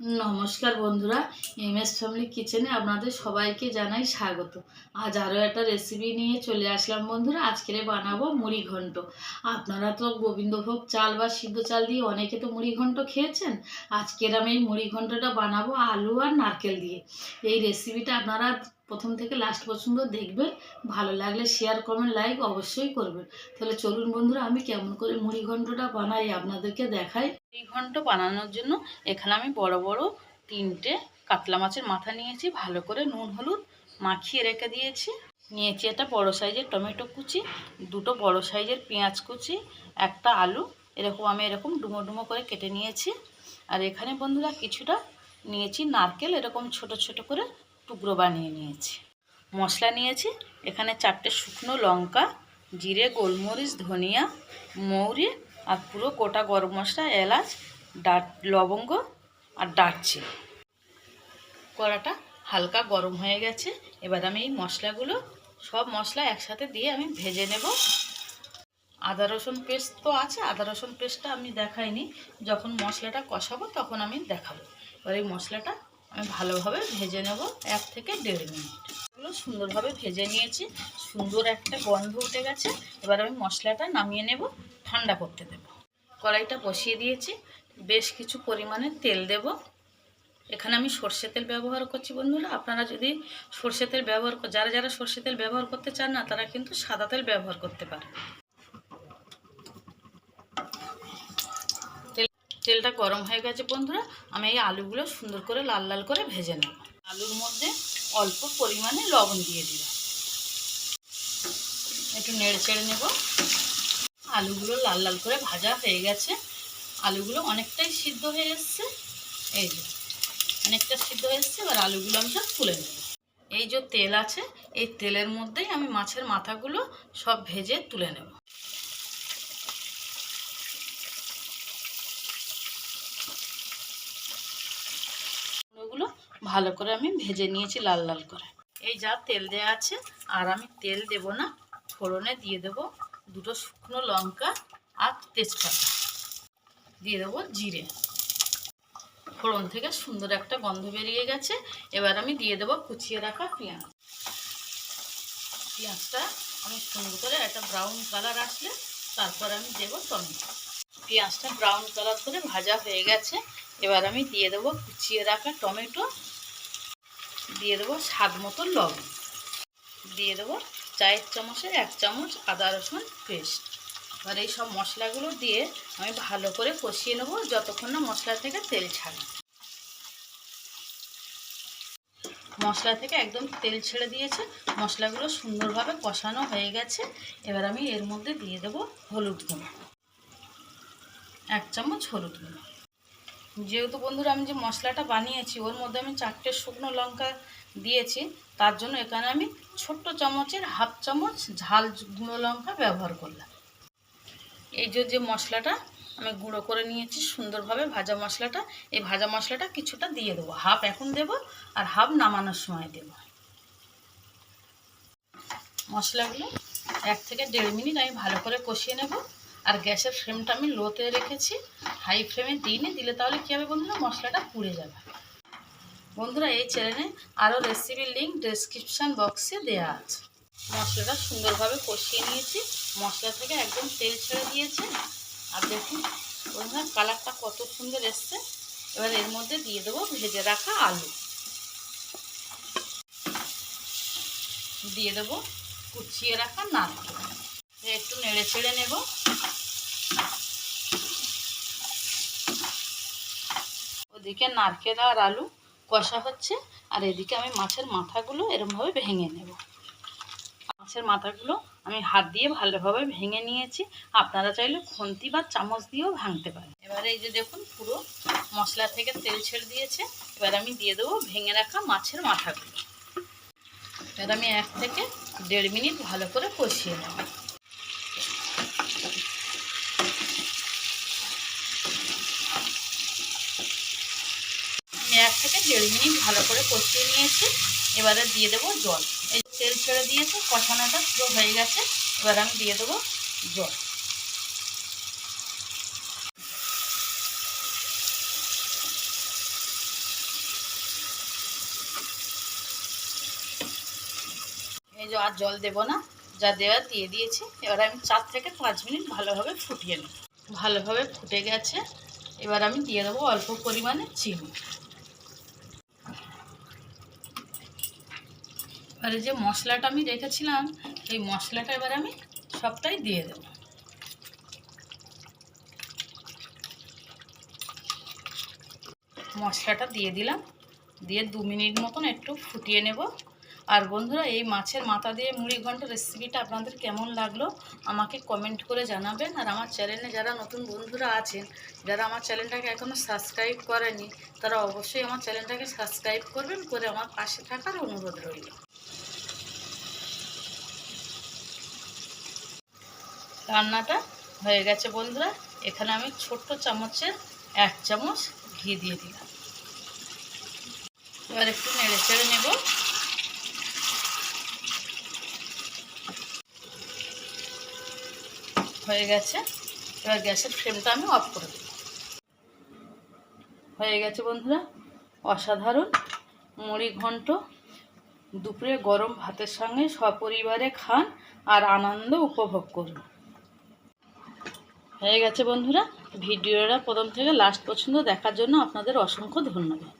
নমস্কার বন্ধুরা M S family কিচেনে আপনাদের সবাইকে জানাই স্বাগত। আজ আরও একটা রেসিপি নিয়ে চলে আসলাম বন্ধুরা, আজকের বানাবো মুড়ি ঘন্ট। আপনারা তো গোবিন্দভোগ চাল বা সিদ্ধ চাল দিয়ে অনেকে তো মুড়ি ঘন্ট খেয়েছেন, আজকের আমি এই মুড়ি ঘন্টটা বানাবো আলু আর নারকেল দিয়ে। এই রেসিপিটা আপনারা প্রথম থেকে লাস্ট পর্যন্ত দেখবেন। ভালো লাগলে শেয়ার কমেন্ট লাইক অবশ্যই করবেন। তাহলে চলুন বন্ধুরা, আমি কেমন করে মুড়ি ঘন্টটা বানাই আপনাদেরকে দেখাই। মুড়ি ঘন্ট বানানোর জন্য এখানে আমি বড় বড় তিনটে কাতলা মাছের মাথা নিয়েছি। ভালো করে নুন, হলুদ মাখিয়ে রেখে দিয়েছি। নিয়েছি একটা বড় সাইজের টমেটো কুচি, দুটো বড় সাইজের পেঁয়াজ কুচি, একটা আলু। এরকম আমি এরকম ডুমো ডুমো করে কেটে নিয়েছি। আর এখানে বন্ধুরা কিছুটা নিয়েছি নারকেল। এরকম ছোট ছোট করে টুকরো বানিয়ে নিয়েছি। মশলা নিয়েছি, এখানে চারটে শুকনো লঙ্কা, জিরে, গোলমরিচ, ধনিয়া, মৌরি আর পুরো গোটা গরম মশলা, এলাচ, ডাট, লবঙ্গ আর দারচিনি। কড়াটা হালকা গরম হয়ে গেছে, এবার আমি এই মশলাগুলো, সব মশলা একসাথে দিয়ে আমি ভেজে নেব। আদা, রসুন পেস্ট তো আছে, আদা, রসুন পেস্টটা আমি দেখাইনি, যখন মশলাটা কষাবো তখন আমি দেখাবো। এবার এই মশলাটা আমি ভালোভাবে ভেজে নেব এক থেকে দেড় মিনিট। এগুলো সুন্দরভাবে ভেজে নিয়েছি, সুন্দর একটা গন্ধ উঠে গেছে। এবার আমি মশলাটা নামিয়ে নেব, ঠান্ডা করতে দেব। কড়াইটা বসিয়ে দিয়েছি, বেশ কিছু পরিমাণে তেল দেব। এখানে আমি সর্ষে তেল ব্যবহার করছি বন্ধুরা, আপনারা যদি সর্ষে তেল ব্যবহার যারা যারা সর্ষে তেল ব্যবহার করতে চান না, তারা কিন্তু সাদা তেল ব্যবহার করতে পারে তেলটা গরম হয়ে গেছে বন্ধুরা, আমি এই আলুগুলো সুন্দর করে লাল লাল করে ভেজে নেব। আলুর মধ্যে অল্প পরিমাণে লবণ দিয়ে দিলাম। একটু নেড়ে চেড়ে নেব। আলুগুলো লাল লাল করে ভাজা হয়ে গেছে। আলুগুলো অনেকটাই সিদ্ধ হয়ে এসছে। এই যে, অনেকটা সিদ্ধ হয়ে এসছে, এবার আলুগুলো আমি সব তুলে নেব। এই যে তেল আছে, এই তেলের মধ্যেই আমি মাছের মাথাগুলো সব ভেজে তুলে নেব। ভালো করে আমি ভেজে নিয়েছি লাল লাল করে। এই যা তেল দেওয়া আছে, আর আমি তেল দেব না, ফোড়নে দিয়ে দেব দুটো শুকনো লঙ্কা আর তেজপাতা। দিয়ে দেবো জিরে। ফোড়ন থেকে সুন্দর একটা গন্ধ বেরিয়ে গেছে, এবার আমি দিয়ে দেবো কুচিয়ে রাখা পেঁয়াজ। পেঁয়াজটা আমি সুন্দর করে একটা ব্রাউন কালার আসলে তারপর আমি দেবো টমেটো। পেঁয়াজটা ব্রাউন কালার করে ভাজা হয়ে গেছে, এবার আমি দিয়ে দেবো কুচিয়ে রাখা টমেটো। দিয়ে দেবো স্বাদ মতো লবণ। দিয়ে দেবো চায়ের চামচের এক চামচ আদা রসুন পেস্ট। এবার এই সব মশলাগুলো দিয়ে আমি ভালো করে কষিয়ে নেব যতক্ষণ না মশলা থেকে তেল ছাড়ে। মশলা থেকে একদম তেল ছেড়ে দিয়েছে, মশলাগুলো সুন্দরভাবে কষানো হয়ে গেছে। এবার আমি এর মধ্যে দিয়ে দেবো হলুদ গুঁড়ো। এক চামচ হলুদ গুঁড়ো। যেহেতু বন্ধুরা আমি যে মশলাটা বানিয়েছি, ওর মধ্যে আমি চারটে শুকনো লঙ্কা দিয়েছি। তার জন্য এখানে আমি ছোট্ট চামচের হাফ চামচ ঝাল গুঁড়ো লঙ্কা ব্যবহার করলাম। এই যে যে মশলাটা আমি গুঁড়ো করে নিয়েছি, সুন্দরভাবে ভাজা মশলাটা, এই ভাজা মশলাটা কিছুটা দিয়ে দেবো। হাফ এখন দেব আর হাফ নামানোর সময় দেব। মশলাগুলো এক থেকে দেড় মিনিট আমি ভালো করে কষিয়ে নেব। আর গ্যাসের ফ্লেমটা আমি লোতে রেখেছি, হাই ফ্লেমে দিইনি, দিলে তাহলে কী হবে বন্ধুরা? মশলাটা পুড়ে যাবে। বন্ধুরা, এই চ্যানেলে আরও রেসিপির লিঙ্ক ডেসক্রিপশান বক্সে দেওয়া আছে। মশলাটা সুন্দরভাবে কষিয়ে নিয়েছি। মশলা থেকে একদম তেল ছেড়ে দিয়েছে। আর দেখুন, বন্ধুরা, কালারটা কত সুন্দর এসছে। এবার এর মধ্যে দিয়ে দেবো ভেজে রাখা আলু। দিয়ে দেবো কুচিয়ে রাখা নারকেল। একটু নেড়ে ছেড়ে নেব। ওদিকে নারকেল আর আলু কষা হচ্ছে, আর এদিকে আমি মাছের মাথাগুলো এরমভাবে ভেঙে নেব। মাছের মাথাগুলো আমি হাত দিয়ে ভালোভাবে ভেঙে নিয়েছি, আপনারা চাইলে খুন্তি বা চামচ দিয়েও ভাঙতে পারেন। এবারে এই যে দেখুন, পুরো মশলা থেকে তেল ছেড়ে দিয়েছে, এবার আমি দিয়ে দেবো ভেঙে রাখা মাছের মাথাগুলো। এবার আমি এক থেকে দেড় মিনিট ভালো করে কষিয়ে নেব। থেকে দেড় মিনিট ভালো করে কষিয়ে নিয়েছি। এবারে দিয়ে দেবো জল। এই তেল ছেড়ে দিয়েছে, কষানোটা পুরো হয়ে গেছে। এবার আমি দিয়ে দেবো জল। এই যে আর জল দেবো না, যা দেওয়া দিয়ে দিয়েছি। এবার আমি চার থেকে পাঁচ মিনিট ভালোভাবে ফুটিয়ে নেব। ভালোভাবে ফুটে গেছে। এবার আমি দিয়ে দেবো অল্প পরিমাণে চিনি। এবারে যে মশলাটা আমি রেখেছিলাম, এই মশলাটা এবার আমি সবটাই দিয়ে দেবো। মশলাটা দিয়ে দিলাম। দিয়ে দু মিনিট মতন একটু ফুটিয়ে নেব। আর বন্ধুরা, এই মাছের মাথা দিয়ে মুড়ি ঘন্ট রেসিপিটা আপনাদের কেমন লাগল, আমাকে কমেন্ট করে জানাবেন। আর আমার চ্যানেলে যারা নতুন বন্ধুরা আছেন, যারা আমার চ্যানেলটাকে এখনও সাবস্ক্রাইব করেনি তারা অবশ্যই আমার চ্যানেলটাকে সাবস্ক্রাইব করবেন, করে আমার পাশে থাকার অনুরোধ রইল। রান্নাটা হয়ে গেছে বন্ধুরা। এখানে আমি ছোট্ট চামচের এক চামচ ঘি দিয়ে দিলাম। এবার একটু নেড়ে চেড়ে নেব। হয়ে গেছে। এবার গ্যাসের ফ্লেমটা আমি অফ করে দেব। হয়ে গেছে বন্ধুরা। অসাধারণ মুড়ি ঘন্ট। দুপুরে গরম ভাতের সঙ্গে সপরিবারে খান আর আনন্দ উপভোগ করুন। হয়ে গেছে বন্ধুরা। ভিডিওটা প্রথম থেকে লাস্ট পছন্দ দেখার জন্য আপনাদের অসংখ্য ধন্যবাদ।